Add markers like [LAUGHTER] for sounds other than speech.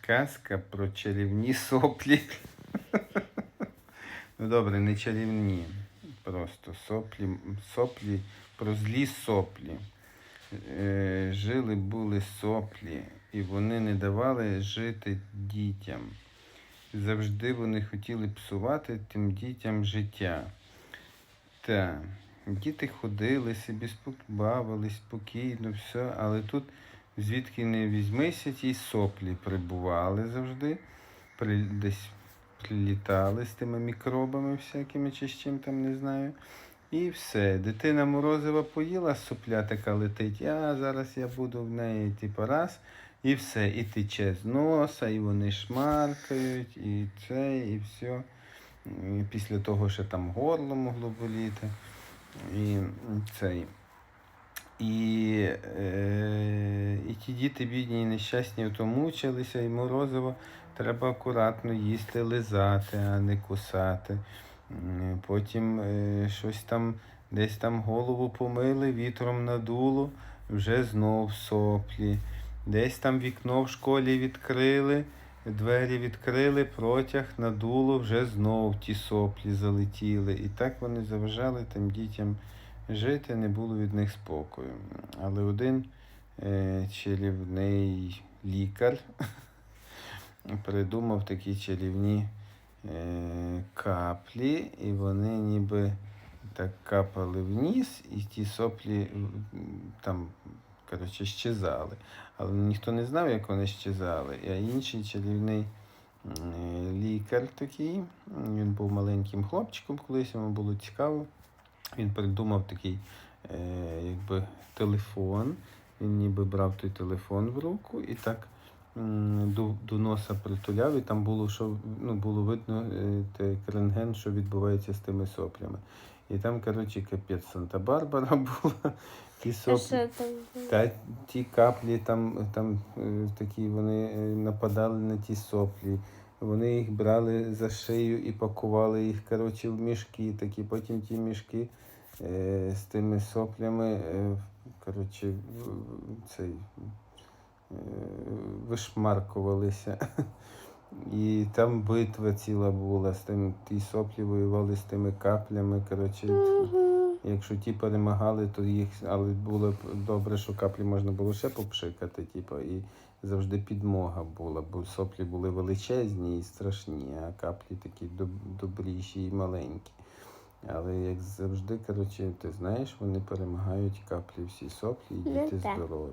Казка про чарівні соплі. [LAUGHS] Ну добре, не чарівні. Просто соплі, соплі, про злі соплі. Е, жили були соплі, і вони не давали жити дітям. Завжди вони хотіли псувати тим дітям життя. Та, діти ходили собі, бавились спокійно, все, але тут звідки не візьмися, ті соплі прибували завжди, при, десь прилітали з тими мікробами всякими чи з чим там не знаю. І все. Дитина морозива поїла, сопля така летить, а зараз я буду в неї типу раз, і все, і тече з носа, і вони шмаркають, і це, і все. І після того ще там горло могло боліти. І цей. І, е, ті діти бідні і нещасні то мучилися, і морозиво треба акуратно їсти, лизати, а не кусати. Потім е, щось там десь там голову помили, вітром надуло, вже знов соплі. Десь там вікно в школі відкрили, двері відкрили, протяг надуло, вже знов ті соплі залетіли. І так вони заважали тим дітям жити, не було від них спокою. Але один чарівний лікар [LAUGHS] придумав такі чарівні е, каплі, і вони ніби так капали вниз, і ті соплі там, коротше, щезали. Але ніхто не знав, як вони щезали. А інший чарівний е, лікар такий, він був маленьким хлопчиком колись, йому було цікаво. Він придумав такий е, якби, телефон. Він ніби брав той телефон в руку і так до, до носа притуляв, і там було, що, ну, було видно е, те, рентген, що відбувається з тими соплями. І там, коротше, капець Санта-Барбара [LAUGHS] була. Ті соплі. Та ті каплі там, там е, такі вони е, нападали на ті соплі. Вони їх брали за шию і пакували їх коротше, в мішки. Такі. Потім ті мішки е, з тими соплями е, коротше, цей, е, вишмаркувалися. [LAUGHS] І там битва ціла була з тим, ті соплі воювали з тими каплями. Коротше, Якщо ті перемагали, то їх, але було б добре, що каплі можна було ще попшикати, типу, і завжди підмога була, бо соплі були величезні і страшні, а каплі такі доб- добріші і маленькі. Але як завжди, коротше, ти знаєш, вони перемагають каплі всі соплі і Ну, діти здорові.